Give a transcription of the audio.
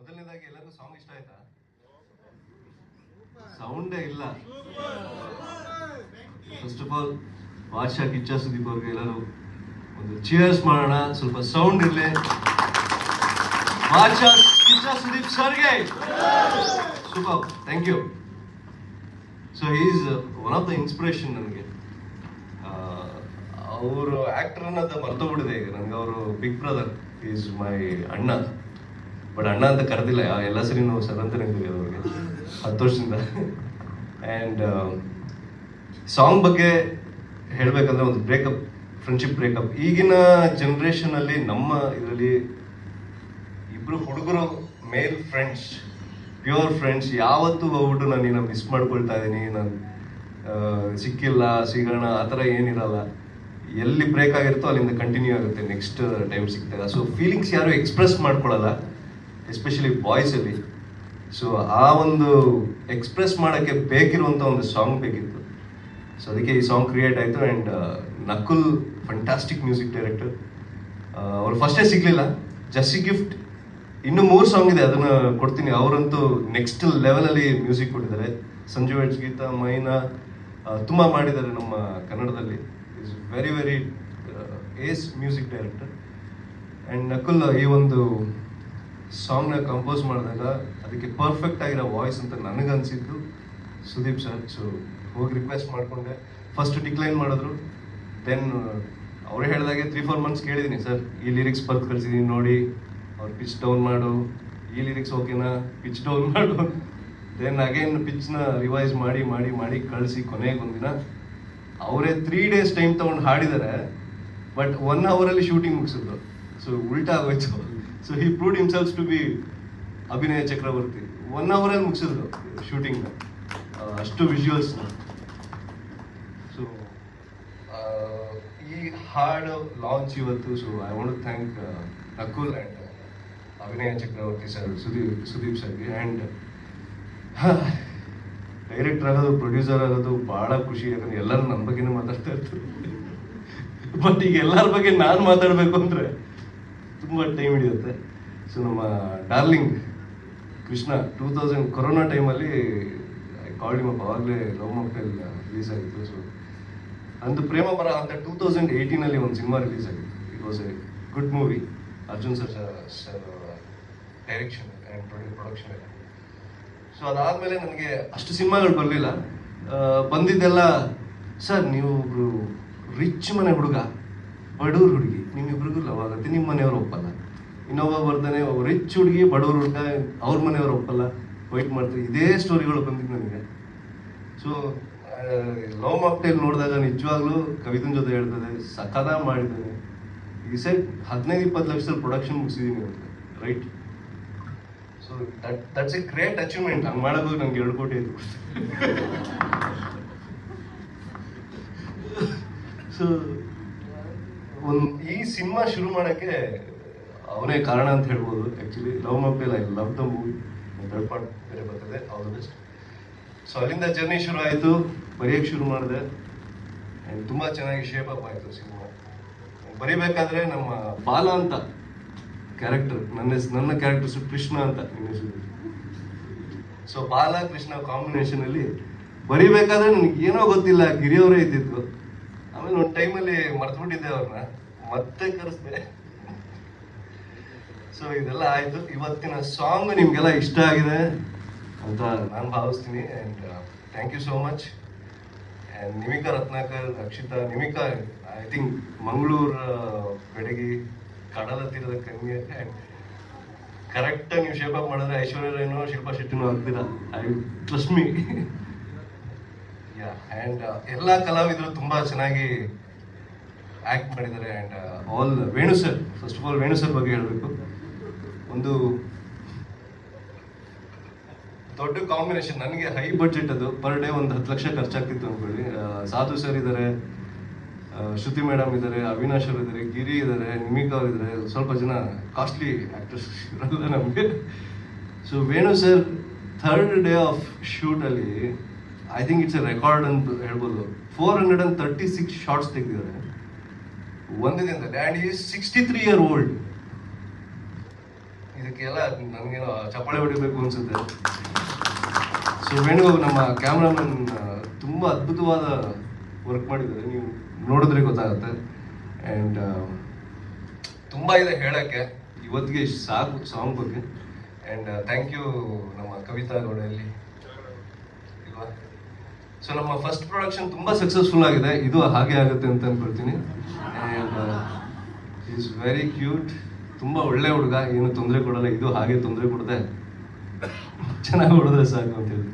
ಮೊದಲನೇದಾಗಿ ಎಲ್ಲರಿಗೂ ಸಾಂಗ್ ಇಷ್ಟ ಆಯ್ತಾ? ಸೌಂಡೇ ಇಲ್ಲ. First of all Badshah Kichcha Sudeep ಅವ್ರಿಗೆ ಎಲ್ಲರೂ ಒಂದು ಚಿಯರ್ಸ್ ಮಾಡೋಣ. ಸ್ವಲ್ಪ ಸೌಂಡ್ ಇರಲಿ. ಬಾದಶಾ ಕಿಚ್ಚ ಸುದೀಪ್ ಸರ್ಗೆ. Super thank you so is one of the inspiration ನನಗೆ. ಅವರು ಆಕ್ಟರ್ ಅನ್ನೋದು ಮರ್ತೋಗ್ಬಿಡಿದೆ ಈಗ. ನನಗೆ ಅವರು ಬಿಗ್ ಬ್ರದರ್ ಈಸ್ ಮೈ ಅಣ್ಣ. ಬಟ್ ಅಣ್ಣ ಅಂತ ಕರೆದಿಲ್ಲ ಎಲ್ಲ ಸರಿನೂ ಸರ್ ಅಂತ ಅವ್ರಿಗೆ. ಹತ್ತು ವರ್ಷದಿಂದ. ಆ್ಯಂಡ್ ಸಾಂಗ್ ಬಗ್ಗೆ ಹೇಳಬೇಕಂದ್ರೆ ಒಂದು ಬ್ರೇಕಪ್ ಫ್ರೆಂಡ್ಶಿಪ್ ಬ್ರೇಕಪ್ ಈಗಿನ ಜನ್ರೇಷನಲ್ಲಿ ನಮ್ಮ ಇದರಲ್ಲಿ ಇಬ್ರು ಹುಡುಗರು ಮೇಲ್ ಫ್ರೆಂಡ್ಸ್ ಪ್ಯೂರ್ ಫ್ರೆಂಡ್ಸ್ ಯಾವತ್ತೂ ಹೋಗ್ಬಿಟ್ಟು ನಾನು ನಿನ್ನ ಮಿಸ್ ಮಾಡ್ಕೊಳ್ತಾ ಇದ್ದೀನಿ, ನಾನು ಸಿಕ್ಕಿಲ್ಲ, ಸಿಗೋಣ, ಆ ಥರ ಏನಿರಲ್ಲ. ಎಲ್ಲಿ ಬ್ರೇಕ್ ಆಗಿರುತ್ತೋ ಅಲ್ಲಿಂದ ಕಂಟಿನ್ಯೂ ಆಗುತ್ತೆ ನೆಕ್ಸ್ಟ್ ಟೈಮ್ ಸಿಕ್ಕಿದಾಗ ಸೊ ಫೀಲಿಂಗ್ಸ್ ಯಾರು ಎಕ್ಸ್ಪ್ರೆಸ್ ಮಾಡ್ಕೊಳ್ಳಲ್ಲ ಎಸ್ಪೆಷಲಿ ಬಾಯ್ಸಲ್ಲಿ ಸೊ ಆ ಒಂದು ಎಕ್ಸ್ಪ್ರೆಸ್ ಮಾಡೋಕ್ಕೆ ಬೇಕಿರುವಂಥ ಒಂದು ಸಾಂಗ್ ಬೇಕಿತ್ತು. ಸೊ ಅದಕ್ಕೆ ಈ ಸಾಂಗ್ ಕ್ರಿಯೇಟ್ ಆಯಿತು and Nakul fantastic music director ಅವ್ರು ಫಸ್ಟೇ ಸಿಗಲಿಲ್ಲ. ಜಸ್ಸಿ ಗಿಫ್ಟ್ ಇನ್ನೂ ಮೂರು ಸಾಂಗ್ ಇದೆ ಅದನ್ನು ಕೊಡ್ತೀನಿ. ಅವರಂತೂ ನೆಕ್ಸ್ಟ್ ಲೆವೆಲಲ್ಲಿ ಮ್ಯೂಸಿಕ್ ಕೊಟ್ಟಿದ್ದಾರೆ. ಸಂಜು ಗೀತಾ ಮೈನಾ ಆ, ತುಂಬ ಮಾಡಿದ್ದಾರೆ ನಮ್ಮ ಕನ್ನಡದಲ್ಲಿ. Is very very ace music director and Nakul ಈ ಒಂದು ಸಾಂಗ್ನ ಕಂಪೋಸ್ ಮಾಡಿದಾಗ ಅದಕ್ಕೆ ಪರ್ಫೆಕ್ಟ್ ಆಗಿರೋ ವಾಯ್ಸ್ ಅಂತ ನನಗನ್ಸಿದ್ದು ಸುದೀಪ್ ಸರ್ ಸೊ ಹೋಗಿ ರಿಕ್ವೆಸ್ಟ್ ಮಾಡಿಕೊಂಡೆ. ಫಸ್ಟ್ ಡಿಕ್ಲೈನ್ ಮಾಡಿದ್ರು. ದೆನ್ ಅವ್ರು ಹೇಳಿದಾಗೆ ತ್ರೀ ಫೋರ್ ಮಂತ್ಸ್ ಕೇಳಿದ್ದೀನಿ ಸರ್ ಈ ಲಿರಿಕ್ಸ್ ಬರ್ದು ಕಳಿಸಿದ್ದೀನಿ ನೋಡಿ. ಅವ್ರು ಪಿಚ್ ಡೌನ್ ಮಾಡು. ಈ ಲಿರಿಕ್ಸ್ ಓಕೆನಾ ಪಿಚ್ ಡೌನ್ ಮಾಡು. ದೆನ್ ಅಗೇನ್ ಪಿಚ್ನ ರಿವೈಸ್ ಮಾಡಿ ಮಾಡಿ ಮಾಡಿ ಕಳಿಸಿ ಕೊನೆಗೆ ಒಂದಿನ. ಅವರೇ ತ್ರೀ ಡೇಸ್ ಟೈಮ್ ತಗೊಂಡು ಹಾಡಿದ್ದಾರೆ ಬಟ್ ಒನ್ ಅವರಲ್ಲಿ ಶೂಟಿಂಗ್ ಮುಗಿಸಿದ್ರು ಸೊ ಉಲ್ಟಾ ಆಗೋಯ್ತು. So he proved himself to be Abhinaya Chakravarthy one ಅವರಲ್ಲಿ ಮುಗಿಸಿದ್ರು ಶೂಟಿಂಗ್ನ ಅಷ್ಟು ವಿಜುವಲ್ಸ್ನ ಸೊ ಈ ಹಾಡು ಲಾಂಚ್ ಇವತ್ತು. So I want thank Nakul and Abhinaya Chakravarthy sir Sudeep Sudeep ಸರ್ಗೆ ಆ್ಯಂಡ್ ಡೈರೆಕ್ಟರ್ ಆಗೋದು ಪ್ರೊಡ್ಯೂಸರ್ ಆಗೋದು, ಭಾಳ ಖುಷಿ. ಯಾಕಂದ್ರೆ ಎಲ್ಲರೂ ನನ್ನ ಬಗ್ಗೆನೇ ಮಾತಾಡ್ತಾ ಇರ್ತಾರೆ. ಬಟ್ ಈಗ ಎಲ್ಲರ ಬಗ್ಗೆ ನಾನು ಮಾತಾಡಬೇಕು ಅಂದರೆ ತುಂಬ ಟೈಮ್ ಹಿಡಿಯುತ್ತೆ. ಸೊ ನಮ್ಮ darling Krishna two thousand corona ಟೈಮಲ್ಲಿ ಕಾಲ್ ಮಪ್ಪ ಅವಾಗಲೇ ಲವ್ ಮಕ್ಕಳ ರಿಲೀಸ್ ಆಗಿತ್ತು. ಸೊ ಅಂದು ಪ್ರೇಮ ಬರ ಅಂತ ಟೂ ತೌಸಂಡ್ ಏಯ್ಟೀನಲ್ಲಿ ಒಂದು ಸಿನಿಮಾ ರಿಲೀಸ್ ಆಗಿತ್ತು. It was a good movie Arjun sir sir direction and production ಎಲ್ಲ. ಸೊ ಅದಾದಮೇಲೆ ನನಗೆ ಅಷ್ಟು ಸಿನಿಮಾಗಳು ಬರಲಿಲ್ಲ. ಬಂದಿದ್ದೆಲ್ಲ ಸರ್ ನೀವು ಒಬ್ಬರು ರಿಚ್ ಮನೆ ಹುಡುಗ. ಬಡವ್ರ ಹುಡುಗಿ, ನಿಮ್ಮಿಬ್ರಿಗೂ ಲವ್ ಆಗುತ್ತೆ ನಿಮ್ಮ ಮನೆಯವರು ಒಪ್ಪಲ್ಲ. ಇನ್ನೊಬ್ಬ ಬರ್ತಾನೆ ರಿಚ್ ಹುಡುಗಿ, ಬಡವ್ರ ಹುಡುಗ, ಅವ್ರ ಮನೆಯವರು ಒಪ್ಪಲ್ಲ. ವೈಟ್ ಮಾಡ್ತಾರೆ ಇದೇ ಸ್ಟೋರಿಗಳು ಬಂದಿದ್ದು ನನಗೆ. ಸೊ ಲವ್ ಮಾಕ್ಟೈಲ್ ನೋಡಿದಾಗ ನಿಜವಾಗ್ಲೂ ಕವಿತನ ಜೊತೆ ಹೇಳ್ತದೆ ಸಕದ ಮಾಡಿದ್ದಾನೆ. ಈ ಸೈಡ್ ಹದಿನೈದು, ಇಪ್ಪತ್ತು ಲಕ್ಷದಲ್ಲಿ ಪ್ರೊಡಕ್ಷನ್ ಮುಗಿಸಿದ್ದೀನಿ ಅಂತ right so that that's a great achievement ಹಂಗೆ ಮಾಡೋದು ನಂಗೆ ಎರಡು ಕೋಟಿ ಆಯ್ತು. ಸೊ ಒಂದು ಈ ಸಿನಿಮಾ ಶುರು ಮಾಡೋಕ್ಕೆ ಅವನೇ ಕಾರಣ ಅಂತ ಹೇಳ್ಬೋದು. Actually love mocktail I love the movie third part ಬೇರೆ ಬರ್ತದೆ. ಆಲ್ ದ ಬೆಸ್ಟ್ ಸೊ ಅಲ್ಲಿಂದ ಜರ್ನಿ ಶುರು ಆಯಿತು. ಬರೆಯೋಕ್ಕೆ ಶುರು ಮಾಡಿದೆ. ಆ್ಯಂಡ್ ತುಂಬ ಚೆನ್ನಾಗಿ ಶೇಪ್ ಅಪ್ ಆಯಿತು ಸಿನಿಮಾ. ಬರಿಬೇಕಾದ್ರೆ ನಮ್ಮ ಬಾಲ ಅಂತ ಕ್ಯಾರೆಕ್ಟರ್ ನನ್ನ ನನ್ನ ಕ್ಯಾರೆಕ್ಟರ್ಸು ಕೃಷ್ಣ ಅಂತ ಹೆಸರು. ಸೊ ಬಾಲ ಕೃಷ್ಣ ಕಾಂಬಿನೇಷನಲ್ಲಿ ಬರಿಬೇಕಾದ್ರೆ ನನಗೆ ಏನೋ ಗೊತ್ತಿಲ್ಲ. ಗಿರಿಯವರೇ ಇದ್ದಿದ್ದು ಆಮೇಲೆ ಒಂದು ಟೈಮಲ್ಲಿ ಮರ್ತ್ಬಿಟ್ಟಿದ್ದೆ ಅವ್ರನ್ನ ಮತ್ತೆ ಕರೆಸ್ದೆ. ಸೊ ಇದೆಲ್ಲ ಆಯ್ತು. ಇವತ್ತಿನ ಸಾಂಗ್ ನಿಮಗೆಲ್ಲ ಇಷ್ಟ ಆಗಿದೆ ಅಂತ ನಾನು ಭಾವಿಸ್ತೀನಿ. And thank you so much and Nimika Ratnakar, Rakshita, Nimika I think Mangaluru ಬೆಡಗಿ, ಕಡಲ ತೀರದ ಕನ್ಯೆ ಆ್ಯಂಡ್ ಕರೆಕ್ಟಾಗಿ ನೀವು ಶೇಪ್ ಅಪ್ ಮಾಡಿದ್ರೆ ಐಶ್ವರ್ಯ ರಾಯ್ನೋ ಶಿಲ್ಪಾ ಶೆಟ್ಟಿನೂ ಆಗ್ತೀರಾ? ಐ ಟ್ರಸ್ಟ್ ಮೀ ಆ್ಯಂಡ್ ಎಲ್ಲ ಕಲಾವಿದರು ತುಂಬ ಚೆನ್ನಾಗಿ ಆ್ಯಕ್ಟ್ ಮಾಡಿದ್ದಾರೆ and all Venu sir first of all Venu sir ಬಗ್ಗೆ ಹೇಳಬೇಕು. ಒಂದು ದೊಡ್ಡ ಕಾಂಬಿನೇಷನ್ ನನಗೆ ಹೈ ಬಜೆಟ್ ಅದು. ಪರ್ ಡೇ ಒಂದು ಹತ್ತು ಲಕ್ಷ ಖರ್ಚಾಗ್ತಿತ್ತು ಅಂದ್ಕೊಳ್ಳಿ ಸಾಧು ಸರ್ ಇದ್ದಾರೆ ಶ್ರುತಿ ಮೇಡಮ್ ಇದ್ದಾರೆ ಅವಿನಾಶ್ ಅವರು ಇದ್ದಾರೆ ಗಿರಿ ಇದ್ದಾರೆ ನಿಮಿಕಾ ಅವರು ಇದ್ದಾರೆ ಸ್ವಲ್ಪ ಜನ ಕಾಸ್ಟ್ಲಿ ಆಕ್ಟರ್ಸ್ ಇರಲ್ಲ ನಮಗೆ. So Venu sir third day of ಶೂಟಲ್ಲಿ I think it's a record ಅಂತ ಹೇಳ್ಬೋದು. Four hundred and thirty six shots ತೆಗೆದಿದ್ದಾರೆ. ಒಂದು ದಿನದಲ್ಲಿ and sixty three year old ಇದು ಇದಕ್ಕೆಲ್ಲ ನನಗೇನೋ ಚಪ್ಪಾಳೆ ಹೊಡಿಬೇಕು ಅನ್ಸುತ್ತೆ. ಸೊ ವೇಣು ನಮ್ಮ ಕ್ಯಾಮ್ರಾಮನ್ ತುಂಬ ಅದ್ಭುತವಾದ ವರ್ಕ್ ಮಾಡಿದ್ದಾರೆ. ನೀವು ನೋಡಿದ್ರೆ ಗೊತ್ತಾಗುತ್ತೆ. ಆ್ಯಂಡ್ ತುಂಬ ಇದೆ ಹೇಳೋಕ್ಕೆ. ಇವತ್ತಿಗೆ ಸಾಕು ಸಾಂಗ್ ಬಗ್ಗೆ. ಆ್ಯಂಡ್ ಥ್ಯಾಂಕ್ ಯು ನಮ್ಮ ಕವಿತಾ ಗೌಡ ಇಲ್ಲಿ ಸೊ ನಮ್ಮ ಫಸ್ಟ್ ಪ್ರೊಡಕ್ಷನ್ ತುಂಬ ಸಕ್ಸಸ್ಫುಲ್ ಆಗಿದೆ. ಇದು ಹಾಗೆ ಆಗುತ್ತೆ ಅಂತ ಅನ್ಕೊಳ್ತೀನಿ. ಈಸ್ ವೆರಿ ಕ್ಯೂಟ್ ತುಂಬ ಒಳ್ಳೆ ಹುಡುಗ. ಏನು ತೊಂದರೆ ಕೊಡಲ್ಲ. ಇದು ಹಾಗೆ ತೊಂದರೆ ಕೊಡದೆ. ಚೆನ್ನಾಗಿ ಹೊಡೆದ್ರೆ ಸಾಕು ಅಂತ ಹೇಳಿ.